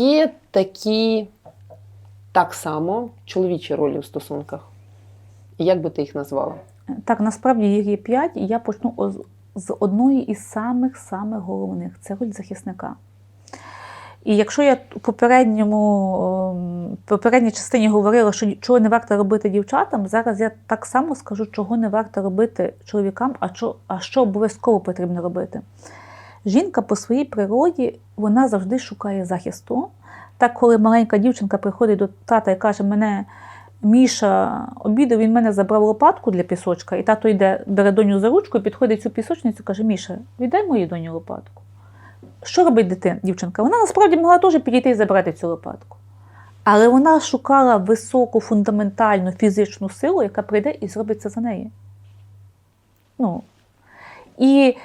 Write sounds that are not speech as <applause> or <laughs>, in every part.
Є такі так само чоловічі ролі в стосунках. Як би ти їх назвала? Так, насправді їх є п'ять, і я почну з одної із самих-самих головних це роль захисника. І якщо я у попередньому, ем, попередній частині говорила, що чого не варто робити дівчатам, зараз я так само скажу, чого не варто робити чоловікам, а що, а що обов'язково потрібно робити. Жінка по своїй природі вона завжди шукає захисту. Так, коли маленька дівчинка приходить до тата і каже, мене Міша обідав, він мене забрав лопатку для пісочка, і тато йде, бере доню за ручку, і підходить цю пісочницю і каже: Міша, віддай моїй доні лопатку. Що робить дитина, дівчинка? Вона насправді могла теж підійти і забрати цю лопатку. Але вона шукала високу, фундаментальну фізичну силу, яка прийде і зробить це за неї. Ну. І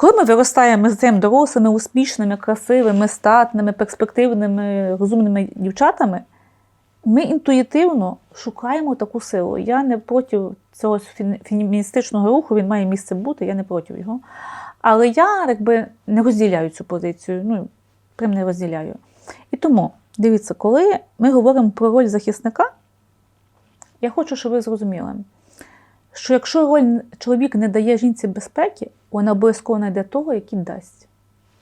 коли ми виростаємо з цим дорослими, успішними, красивими, статними, перспективними, розумними дівчатами, ми інтуїтивно шукаємо таку силу. Я не проти цього феміністичного руху, він має місце бути, я не проти його. Але я якби не розділяю цю позицію. Ну, прям не розділяю. І тому, дивіться, коли ми говоримо про роль захисника, я хочу, щоб ви зрозуміли, що якщо роль чоловік не дає жінці безпеки, вона обов'язково знайде того, який дасть.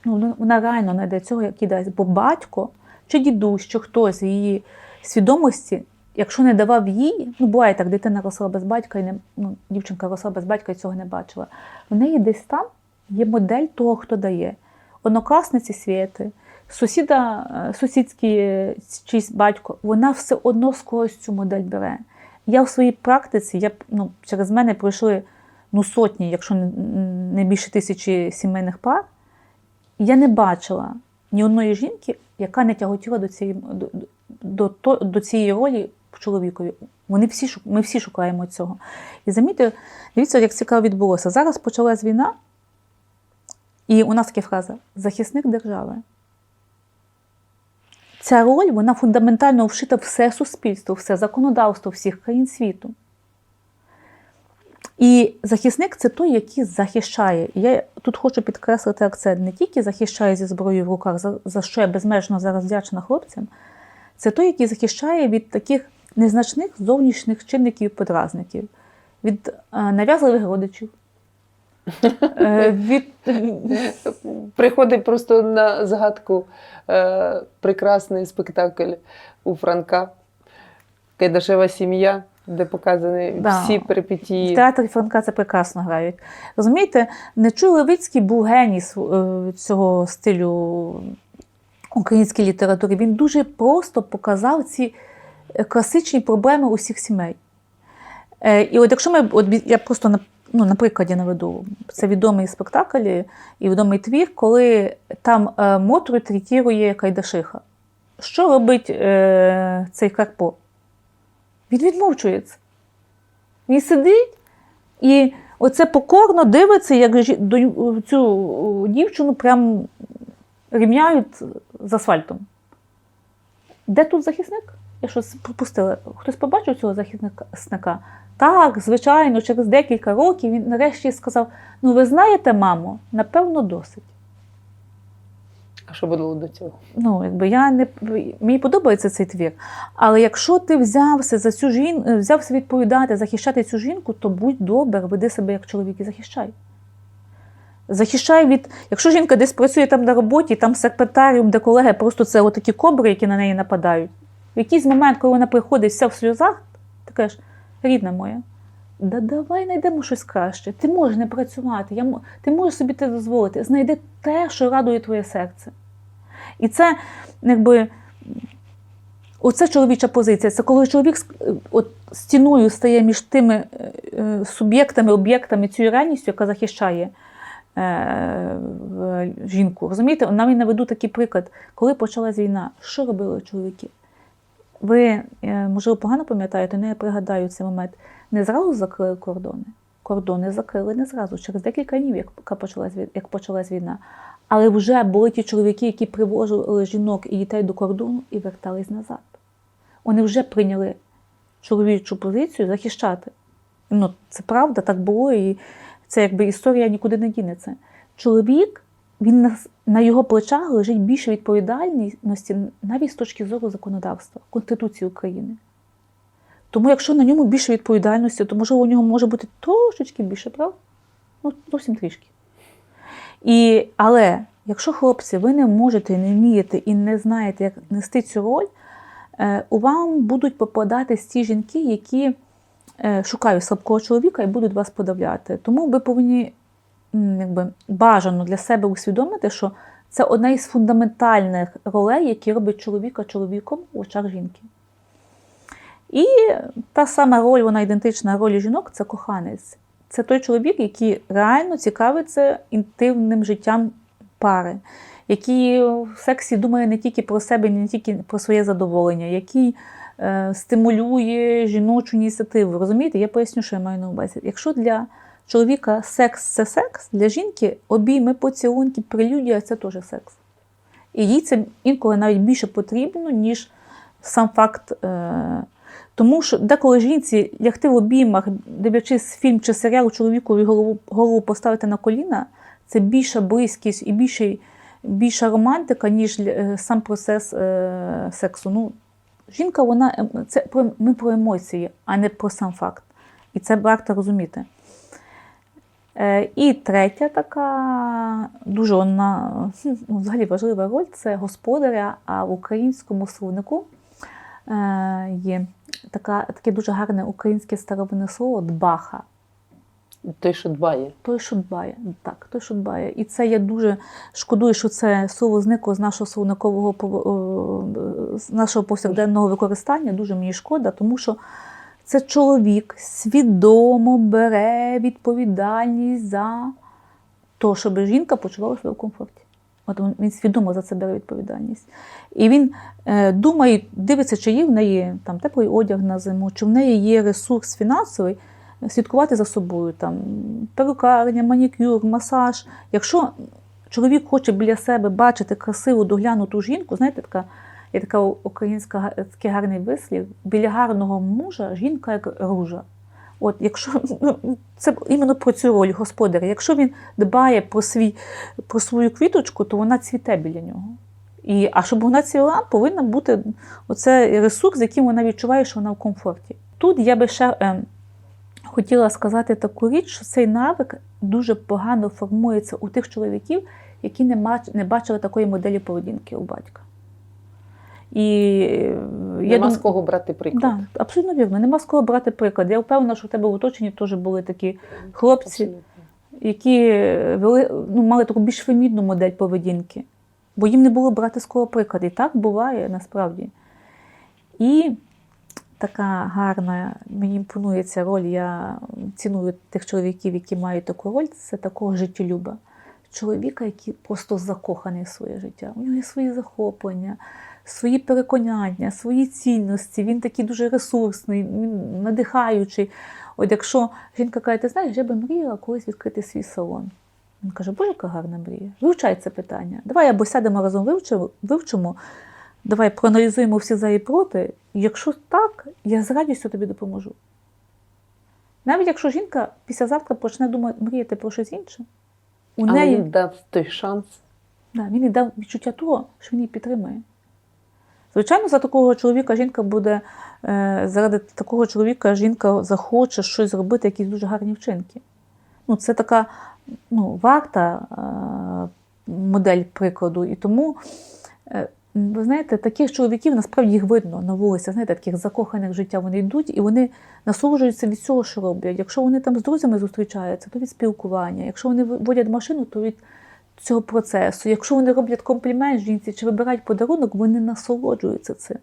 Ну, вона- вона реально знайде цього, який дасть. Бо батько чи дідусь, чи хтось в її свідомості, якщо не давав їй, ну буває так, дитина росла без батька, і не, ну, дівчинка росла без батька і цього не бачила. В неї десь там є модель того, хто дає. Однокласниці світи, сусіда, е, сусідський е, чийсь батько, вона все одно з когось цю модель бере. Я в своїй практиці, я, ну, через мене пройшли ну, сотні, якщо не, більше тисячі сімейних пар, я не бачила ні одної жінки, яка не тяготіла до цієї, до, до, до цієї ролі чоловікові. Вони всі, ми всі шукаємо цього. І замітьте, дивіться, як цікаво відбулося. Зараз почалась війна, і у нас така фраза захисник держави. Ця роль вона фундаментально вшита все суспільство, все законодавство всіх країн світу. І захисник це той, який захищає. І я тут хочу підкреслити акцент, не тільки захищає зі зброєю в руках, за, за що я безмежно зараз вдячна хлопцям, це той, який захищає від таких незначних зовнішніх чинників подразників, від е, нав'язливих родичів, <laughs> е, від Приходить просто на згадку е, прекрасний спектакль у Франка. Кайдашева сім'я, де показані Да. всі В театрі Франка це прекрасно грають. Розумієте, Нечуй Левицький був геній е, цього стилю української літератури. Він дуже просто показав ці е, класичні проблеми усіх сімей. Е, І от якщо ми, от я просто на, ну, на прикладі наведу, це відомий спектакль і відомий твір, коли там Мотру третірує Кайдашиха. Що робить е, цей Карпо? Він відмовчується. Він сидить і оце покорно дивиться, як цю дівчину прям рівняють з асфальтом. Де тут захисник? Я щось пропустила. Хтось побачив цього захисника? Так, звичайно, через декілька років він нарешті сказав: ну, ви знаєте, мамо, напевно, досить. А що було до цього? Ну, якби я не мені подобається цей твір. Але якщо ти взявся за цю жін... взявся відповідати, захищати цю жінку, то будь добр, веди себе як чоловік і захищай. Захищай від. Якщо жінка десь працює там на роботі, там секретаріум, де колеги, просто це отакі кобри, які на неї нападають. В якийсь момент, коли вона приходить вся в сльозах, ти кажеш, рідна моя, да давай знайдемо щось краще. Ти можеш не працювати, я... ти можеш собі це дозволити. Знайди те, що радує твоє серце. І це якби. Оце чоловіча позиція. Це коли чоловік е, от, стіною стає між тими е, е, суб'єктами, об'єктами, цією реальністю, яка захищає жінку. Розумієте, нам і наведу такий приклад. Коли почалась війна, що робили чоловіки? Ви, е, можливо, погано пам'ятаєте, але я пригадаю цей момент. Не зразу закрили кордони. Кордони закрили не зразу, через декілька днів, як почалась, як почалась війна. Але вже були ті чоловіки, які привозили жінок і дітей до кордону і вертались назад. Вони вже прийняли чоловічу позицію захищати. Ну, це правда, так було, і це якби історія нікуди не дінеться. Чоловік він на, на його плечах лежить більше відповідальності навіть з точки зору законодавства, Конституції України. Тому, якщо на ньому більше відповідальності, то можливо у нього може бути трошечки більше прав. Ну, зовсім трішки. І, але якщо хлопці, ви не можете, не вмієте і не знаєте, як нести цю роль, е, у вам будуть попадатись ті жінки, які е, шукають слабкого чоловіка і будуть вас подавляти. Тому ви повинні якби, бажано для себе усвідомити, що це одна із фундаментальних ролей, які робить чоловіка чоловіком в очах жінки. І та сама роль, вона ідентична ролі жінок це коханець. Це той чоловік, який реально цікавиться інтимним життям пари, який в сексі думає не тільки про себе, не тільки про своє задоволення, який е, стимулює жіночу ініціативу. Розумієте, я поясню, що я маю на увазі. Якщо для чоловіка секс це секс, для жінки обійми, поцілунки, прелюдія це теж секс. І їй це інколи навіть більше потрібно, ніж сам факт. Е, тому що деколи жінці лягти в обіймах, дивлячись фільм чи серіал, чоловікові голову, голову поставити на коліна, це більша близькість і більше, більша романтика, ніж е, сам процес е, сексу. Ну, жінка, вона ем- це про, ми про емоції, а не про сам факт. І це варто розуміти. Е, І третя така дуже вона, ну, взагалі важлива роль це господаря, а в українському словнику е, є така, таке дуже гарне українське старовинне слово дбаха. Той, що дбає. Той, що дбає. Так, той, що дбає. І це я дуже шкодую, що це слово зникло з нашого словникового з нашого повсякденного використання. Дуже мені шкода, тому що це чоловік свідомо бере відповідальність за те, щоб жінка почувала себе в комфорті. От він- свідомо за це бере відповідальність. І він е, думає, дивиться, чи є в неї там теплий одяг на зиму, чи в неї є ресурс фінансовий слідкувати за собою, там перукарня, манікюр, масаж. Якщо чоловік хоче біля себе бачити красиву доглянуту жінку, знаєте, така є така українська такий гарний вислів: біля гарного мужа жінка як ружа. От, якщо <laughs> ну, це іменно про цю роль господаря. Якщо він дбає про свій про свою квіточку, то вона цвіте біля нього. І, а щоб вона цвіла, повинна бути оце ресурс, з яким вона відчуває, що вона в комфорті. Тут я би ще е, хотіла сказати таку річ, що цей навик дуже погано формується у тих чоловіків, які не, мач- не бачили такої моделі поведінки у батька. І е, я Нема дум- з кого брати приклад. Да, абсолютно вірно. Нема з кого брати приклад. Я впевнена, що в тебе в оточенні теж були такі хлопці, Абсолютно. які вели, ну, мали таку більш фемідну модель поведінки, бо їм не було брати з кого приклад. І так буває насправді. І така гарна, мені імпонує ця роль. Я ціную тих чоловіків, які мають таку роль, це такого життєлюба. Чоловіка, який просто закоханий в своє життя. У нього є свої захоплення, свої переконання, свої цінності. Він такий дуже ресурсний, він надихаючий. От якщо жінка каже, ти знаєш, я би мріяла колись відкрити свій салон. Він каже, боже, яка гарна мрія. Вивчай це питання. Давай або сядемо разом вивчимо, вивчимо, давай проаналізуємо всі за і проти. Якщо так, я з радістю тобі допоможу. Навіть якщо жінка післязавтра почне думати, мріяти про щось інше, у неї він дав той шанс. Да, він їй дав відчуття того, що він її підтримує. Звичайно, за такого чоловіка жінка буде, е, заради такого чоловіка жінка захоче щось зробити, якісь дуже гарні вчинки. Ну, це така ну, варта е, модель прикладу. І тому, е, ви знаєте, таких чоловіків насправді їх видно на вулиці, знаєте, таких закоханих життя вони йдуть і вони насолоджуються від цього, що роблять. Якщо вони там з друзями зустрічаються, то від спілкування. Якщо вони водять машину, то від цього процесу. Якщо вони роблять комплімент жінці чи вибирають подарунок, вони насолоджуються цим.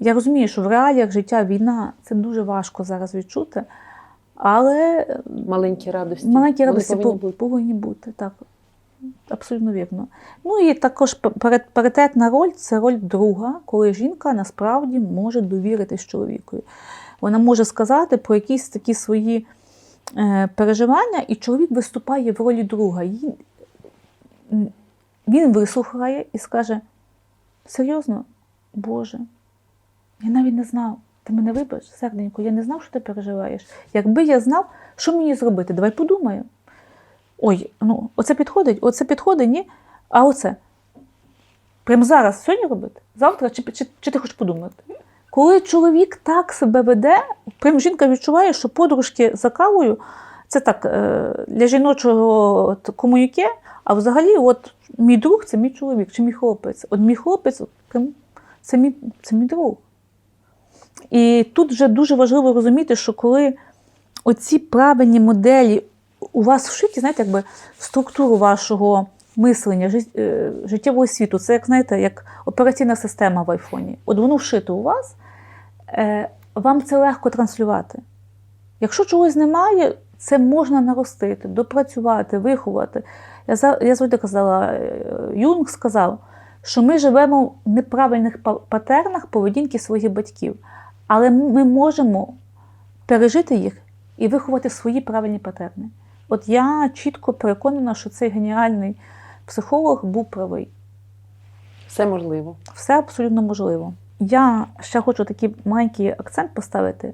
Я розумію, що в реаліях життя війна це дуже важко зараз відчути, але Маленькі радості. маленькі Вони радості повинні пов- бути. повинні бути. Так. Абсолютно вірно. Ну і також паритетна роль це роль друга, коли жінка насправді може довіритись чоловікові. Вона може сказати про якісь такі свої е, переживання, і чоловік виступає в ролі друга. Їй- Він вислухає і скаже: серйозно, Боже, я навіть не знав. Ти мене вибач, серденько, я не знав, що ти переживаєш. Якби я знав, що мені зробити, давай подумаємо. ой, ну оце підходить, оце підходить, ні. А оце. Прямо зараз сьогодні робити? Завтра чи, чи, чи ти хочеш подумати? Коли чоловік так себе веде, прям жінка відчуває, що подружки за кавою це так е, для жіночого от комуніке, а взагалі, от мій друг це мій чоловік чи мій хлопець. От мій хлопець це, мій, це мій друг. І тут вже дуже важливо розуміти, що коли оці правильні моделі у вас вшиті, знаєте, якби структуру вашого мислення, е, життєвого світу, це як знаєте, як операційна система в айфоні. От воно вшито у вас, е, вам це легко транслювати. Якщо чогось немає, це можна наростити, допрацювати, виховати. Я, я завжди казала, е, Юнг сказав, що ми живемо в неправильних патернах поведінки своїх батьків, але ми можемо пережити їх і виховати свої правильні патерни. От я чітко переконана, що цей геніальний психолог був правий. Все можливо. Все абсолютно можливо. Я ще хочу такий маленький акцент поставити,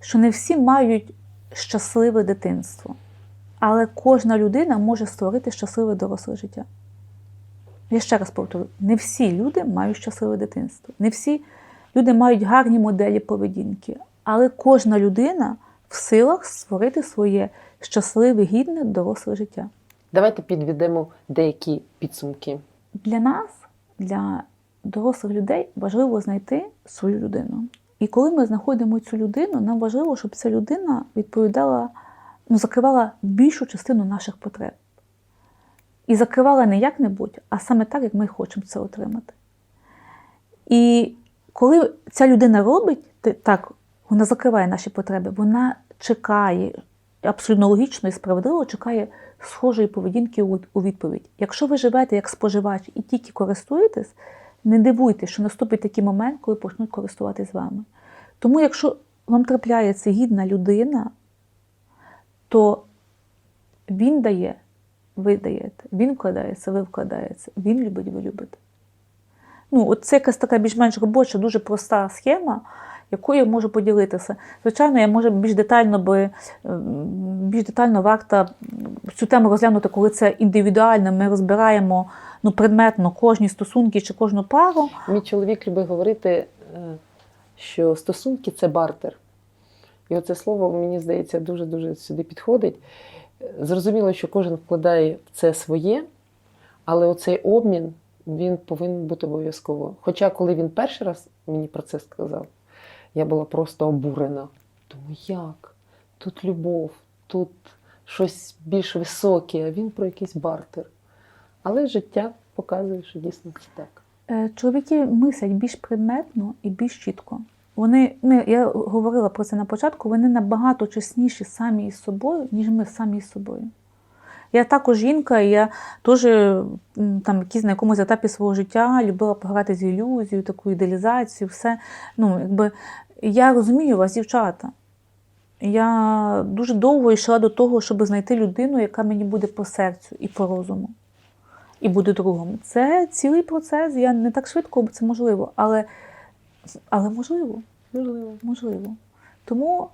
що не всі мають щасливе дитинство, але кожна людина може створити щасливе доросле життя. Я ще раз повторю: не всі люди мають щасливе дитинство, не всі люди мають гарні моделі поведінки, але кожна людина в силах створити своє щасливе, гідне доросле життя. Давайте підведемо деякі підсумки. Для нас, для дорослих людей, важливо знайти свою людину. І коли ми знаходимо цю людину, нам важливо, щоб ця людина відповідала, ну, закривала більшу частину наших потреб. І закривала не як-небудь, а саме так, як ми хочемо це отримати. І коли ця людина робить так, вона закриває наші потреби, вона чекає, абсолютно логічно і справедливо чекає схожої поведінки у відповідь. Якщо ви живете як споживач і тільки користуєтесь, не дивуйтесь, що наступить такий момент, коли почнуть користуватись вами. Тому, якщо вам трапляється гідна людина, то він дає, ви даєте, він вкладається, ви вкладаєте, він любить, ви любите. Ну, от це якась така більш-менш робоча, дуже проста схема, якою я можу поділитися. Звичайно, я можу більш детально би ем, більш детально варто цю тему розглянути, коли це індивідуально. Ми розбираємо ну, предметно кожні стосунки чи кожну пару. Мій чоловік любить говорити, е, що стосунки це бартер. І оце слово, мені здається, дуже-дуже сюди підходить. Зрозуміло, що кожен вкладає в це своє, але оцей обмін він повинен бути обов'язково. Хоча, коли він перший раз мені про це сказав, я була просто обурена. Думаю, як? Тут любов, тут щось більш високе, а він про якийсь бартер. Але життя показує, що дійсно це так. Е, Чоловіки мислять більш предметно і більш чітко. Вони, ну, я говорила про це на початку, вони набагато чесніші самі із собою, ніж ми самі із собою. Я також жінка, і я теж там якісь на якомусь етапі свого життя любила пограти з ілюзією, таку ідеалізацію, все. Ну, якби, я розумію вас, дівчата. Я дуже довго йшла до того, щоб знайти людину, яка мені буде по серцю і по розуму, і буде другом. Це цілий процес. Я не так швидко, бо це можливо, але, але можливо. Можливо. Можливо. Тому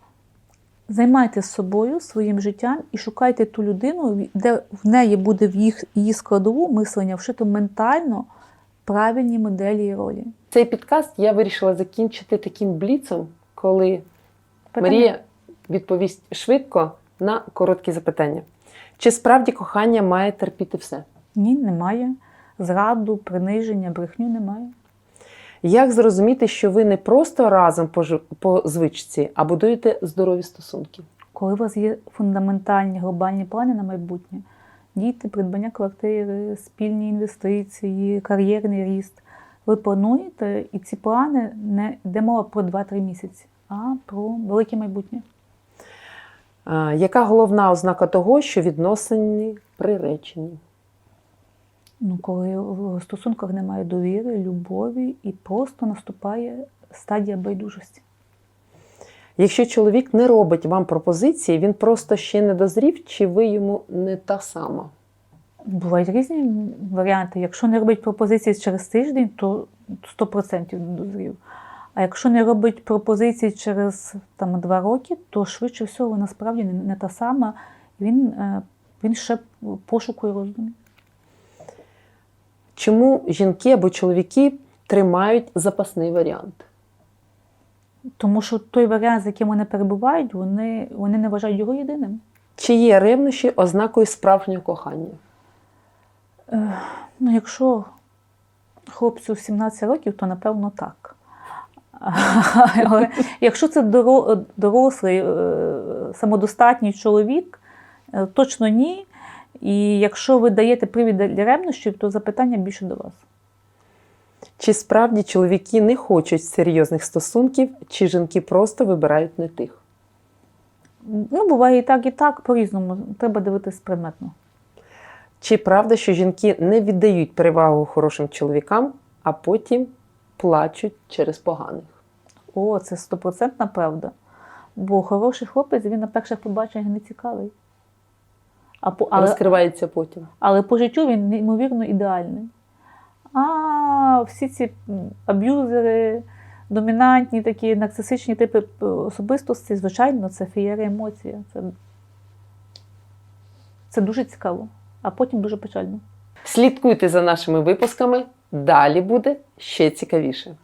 займайтеся собою, своїм життям і шукайте ту людину, де в неї буде в їх, її складову мислення вшито ментально правильні моделі і ролі. Цей підкаст я вирішила закінчити таким бліцом, коли Питання? Марія відповість швидко на короткі запитання. Чи справді кохання має терпіти все? Ні, немає. Зраду, приниження, брехню немає. Як зрозуміти, що ви не просто разом по, жи- по звичці, а будуєте здорові стосунки? Коли у вас є фундаментальні глобальні плани на майбутнє, діти, придбання квартири, спільні інвестиції, кар'єрний ріст, ви плануєте, і ці плани не йде мова про 2-3 місяці, а про велике майбутнє. А, яка головна ознака того, що відносини приречені? Ну, коли в стосунках немає довіри, любові і просто наступає стадія байдужості. Якщо чоловік не робить вам пропозиції, він просто ще не дозрів, чи ви йому не та сама? Бувають різні варіанти. Якщо не робить пропозиції через тиждень, то 100% не дозрів. А якщо не робить пропозиції через там, два роки, то швидше всього насправді не, не та сама. Він е, Він ще в пошуку і роздумі. Чому жінки або чоловіки тримають запасний варіант? Тому що той варіант, з яким вони перебувають, вони, вони не вважають його єдиним. Чи є ревнощі ознакою справжнього кохання? Ну, якщо хлопцю 17 років, то напевно так. <laughs> Але якщо це дорослий, е, самодостатній чоловік, е, точно ні. І якщо ви даєте привід для ревнощів, то запитання більше до вас. Чи справді чоловіки не хочуть серйозних стосунків, чи жінки просто вибирають не тих? Ну, буває і так, і так, по-різному. Треба дивитись предметно. Чи правда, що жінки не віддають перевагу хорошим чоловікам, а потім плачуть через поганих? О, це стопроцентна правда. Бо хороший хлопець він на перших побаченнях не цікавий. А по, але, Розкривається потім. але по життю він неймовірно ідеальний. А всі ці аб'юзери, домінантні такі нарцисичні типи особистості, звичайно, це феєрія емоція. Це, це дуже цікаво, а потім дуже печально. Слідкуйте за нашими випусками, далі буде ще цікавіше.